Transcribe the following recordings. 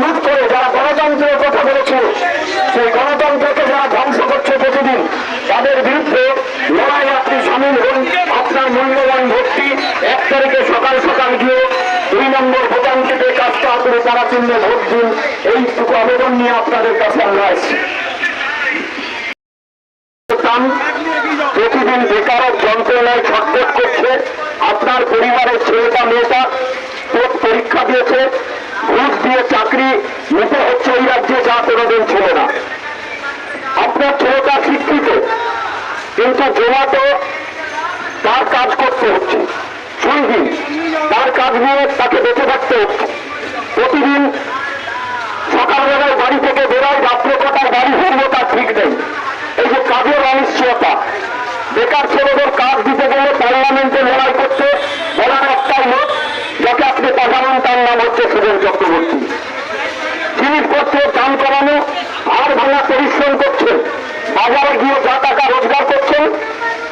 লুট করে, যারা গণতন্ত্রের কথা বলেছে, সেই গণতন্ত্রকে যারা ধ্বংস করছে প্রতিদিন, তাদের বিরুদ্ধে লড়াই আপনি সামিল হন। আপনার মূল্যবান ভোটটি এক তারিখে সকাল সকাল গিয়ে দুই নম্বর ভোটান থেকে কাজটা করে তারা চিহ্নে ভোট দিন। এইটুকু আবেদন নিয়ে আপনাদের কাছে আমরা আসছি। প্রতিদিন বেকারের যন্ত্রণায় ছটফট করছে। আপনার পরিবারের ছেলেটা, মেয়েটা পরীক্ষা দিয়েছে ঘুষ দিয়ে চাকরি নিতে হচ্ছে এই রাজ্যে যা কোনোদিন ছিল না। আপনার ছেলেটা শিক্ষিত, কিন্তু জোমাটো তার কাজ করতে হচ্ছে। সুইগি, তার কাজ নিয়ে তাকে বেঁচে থাকতে হচ্ছে। প্রতিদিন সকালবেলায় বাড়ি থেকে বেরোয় রাত্রে কটার বাড়ি ফিরবো তার ঠিক নেই। এই যে কাজের অনিশ্চয়তা, বেকার ছেলেদের কাজ দিতে গেলে পার্লামেন্টে লড়াই করছে বলার একটাই লোক, যাকে আপনি পাঠাবেন তার নাম হচ্ছে সুরেন চক্রবর্তী জিনিসপত্র দাম করানো আর ভাঙা, পরিশ্রম করছেন, বাজারে গিয়ে যা টাকা রোজগার করছেন,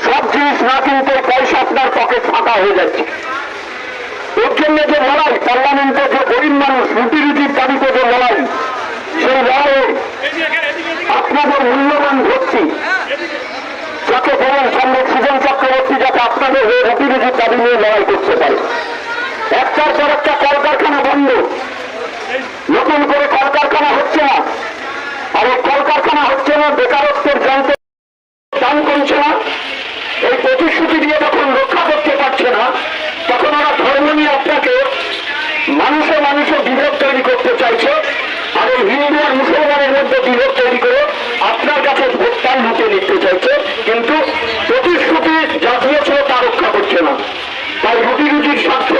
সব জিনিস না কিনতে পয়সা আপনার পকেট ফাঁকা হয়ে যাচ্ছে। এর জন্য যে লড়াই পার্লামেন্টে যে গরিব মানুষ, রুটি রুটির দাবিতে যে লড়াই, সেই লড়াইয়ে আপনাদের মূল্যবান ভর্তি যাকে বলেন সম্ভব সুজন চক্রবর্তী, যাতে আপনাদের হয়ে রুটি রুটির দাবি নিয়ে লড়াই করতে পারে। একটার পর একটা নতুন করে কলকারখানা হচ্ছে না। আর এই কলকারখানা হচ্ছে না, বেকারত্বের যন্ত্র দান করছে না। এই প্রতিশ্রুতি দিয়ে যখন রক্ষা করতে পারছে না, তখন ওরা ধর্ম নিয়ে আপনাকে মানুষে মানুষে বিভেদ তৈরি করতে চাইছে। আর এই হিন্দু আর মুসলমানের মধ্যে বিভেদ তৈরি করে আপনার কাছে ভোটটা লুটে নিতে চাইছে। কিন্তু প্রতিশ্রুতি যা দিয়েছিল তা রক্ষা করছে না। তাই রুটি রুটির স্বার্থে